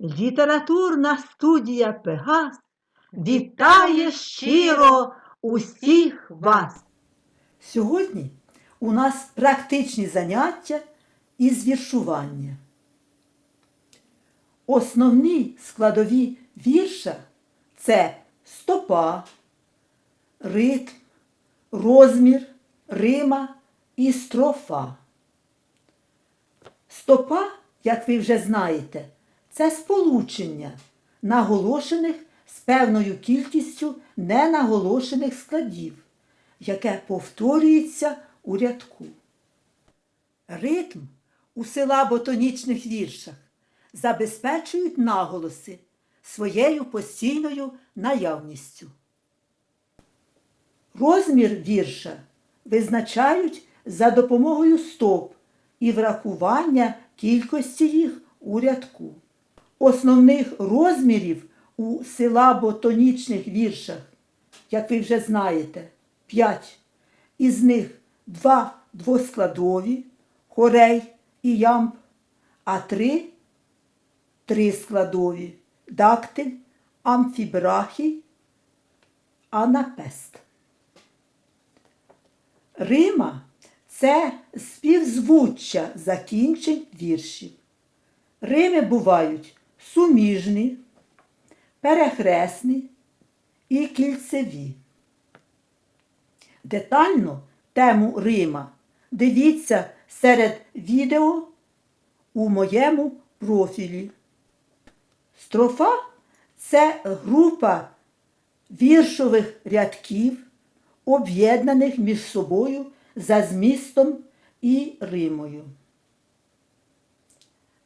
Літературна студія Пегас вітає щиро усіх вас. Сьогодні у нас практичні заняття із віршування. Основні складові вірша це стопа, ритм, розмір, рима і строфа. Стопа, як ви вже знаєте, це сполучення наголошених з певною кількістю ненаголошених складів, яке повторюється у рядку. Ритм у силабо-тонічних віршах забезпечують наголоси своєю постійною наявністю. Розмір вірша визначають за допомогою стоп і врахування кількості їх у рядку. Основних розмірів у силабо-тонічних віршах, як ви вже знаєте, 5. Із них два двоскладові хорей і ямб, а три трискладові дактиль, амфібрахій, анапест. Рима це співзвуччя закінчень віршів. Рими бувають суміжні, перехресні і кільцеві. Детально тему Рима дивіться серед відео у моєму профілі. Строфа це група віршових рядків, об'єднаних між собою за змістом і римою.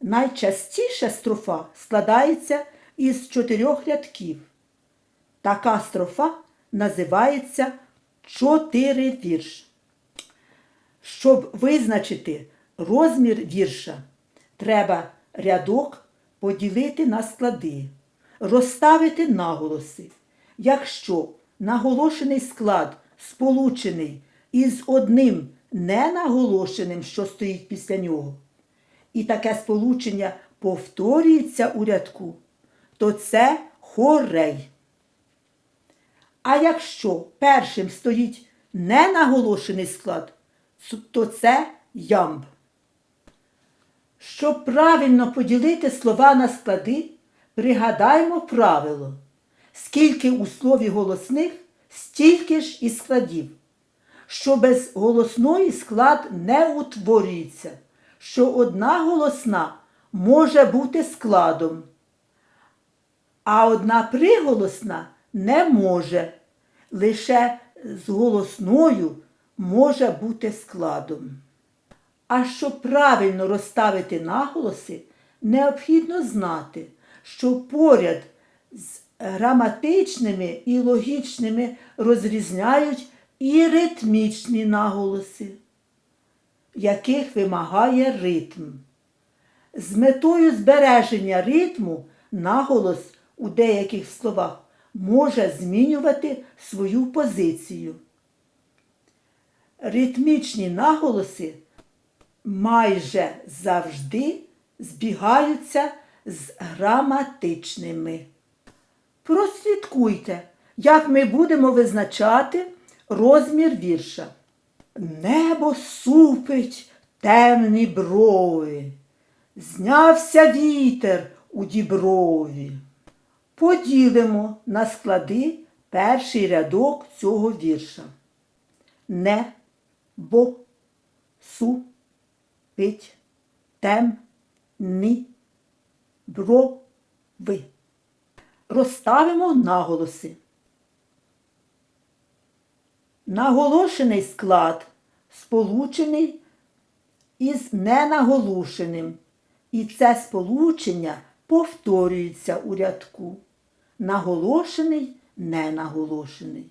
Найчастіше строфа складається із чотирьох рядків. Така строфа називається чотири вірш. Щоб визначити розмір вірша, треба рядок поділити на склади, розставити наголоси. Якщо наголошений склад сполучений із одним ненаголошеним, що стоїть після нього, і таке сполучення повторюється у рядку, то це хорей. А якщо першим стоїть ненаголошений склад, то це ямб. Щоб правильно поділити слова на склади, пригадаймо правило. Скільки у слові голосних, стільки ж і складів. Що без голосної склад не утворюється, що одна голосна може бути складом, а одна приголосна не може. Лише з голосною може бути складом. А щоб правильно розставити наголоси, необхідно знати, що поряд з граматичними і логічними розрізняють і ритмічні наголоси, яких вимагає ритм. З метою збереження ритму наголос у деяких словах може змінювати свою позицію. Ритмічні наголоси майже завжди збігаються з граматичними. Прослідкуйте, як ми будемо визначати розмір вірша. Небо супить темні брови, знявся вітер у діброві. Поділимо на склади перший рядок цього вірша. Не, бо, су, пить, тем, ни, брови. Розставимо наголоси. Наголошений склад сполучений із ненаголошеним. І це сполучення повторюється у рядку. Наголошений, ненаголошений.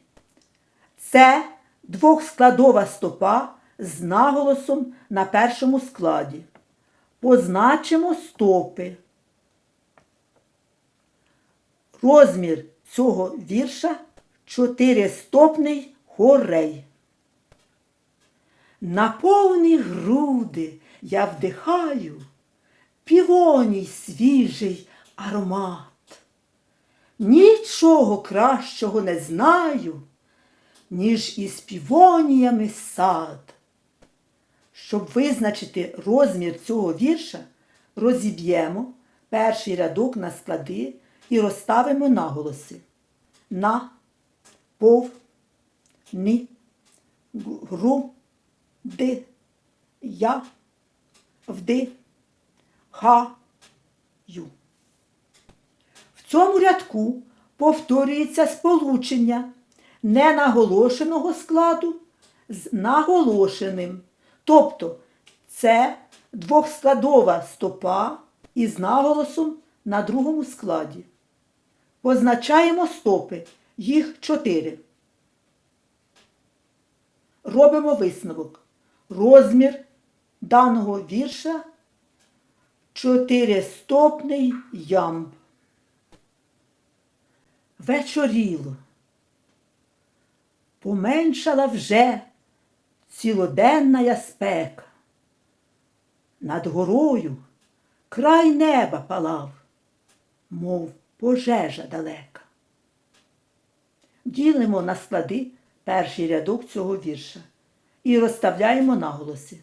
Це двохскладова стопа з наголосом на першому складі. Позначимо стопи. Розмір цього вірша чотиристопний хорей. На повні груди я вдихаю, півоній свіжий аромат. Нічого кращого не знаю, ніж із півоніями сад. Щоб визначити розмір цього вірша, розіб'ємо перший рядок на склади і розставимо наголоси. На, пов, ні, гру, ди, я, вди, ха, ю. В цьому рядку повторюється сполучення ненаголошеного складу з наголошеним. Тобто це двохскладова стопа із наголосом на другому складі. Позначаємо стопи, їх чотири. Робимо висновок. Розмір даного вірша чотиристопний ямб. Вечоріло. Поменшала вже цілоденна спека. Над горою край неба палав, мов пожежа далека. Ділимо на склади перший рядок цього вірша і розставляємо наголоси.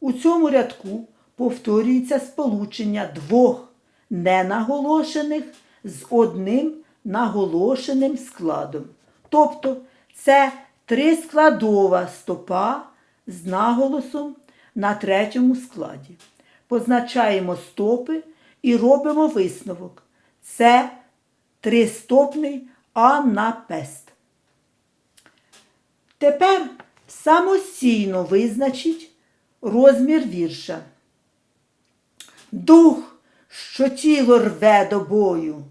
У цьому рядку повторюється сполучення двох ненаголошених з одним наголошеним складом. Тобто це трискладова стопа з наголосом на третьому складі. Позначаємо стопи і робимо висновок. Це тристопний анапест. Тепер самостійно визначіть розмір вірша. Дух, що тіло рве до бою,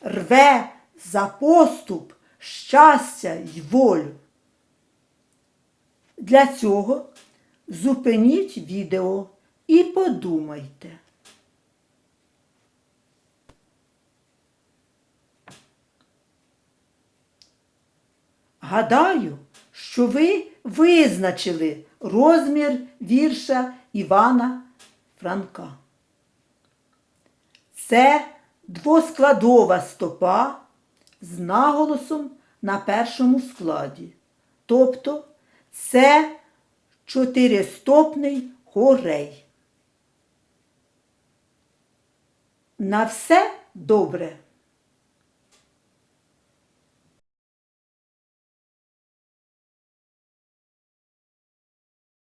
рве за поступ, щастя й волю. Для цього зупиніть відео і подумайте. Гадаю, що ви визначили розмір вірша Івана Франка. Це двоскладова стопа з наголосом на першому складі. Тобто це чотиристопний хорей. На все добре!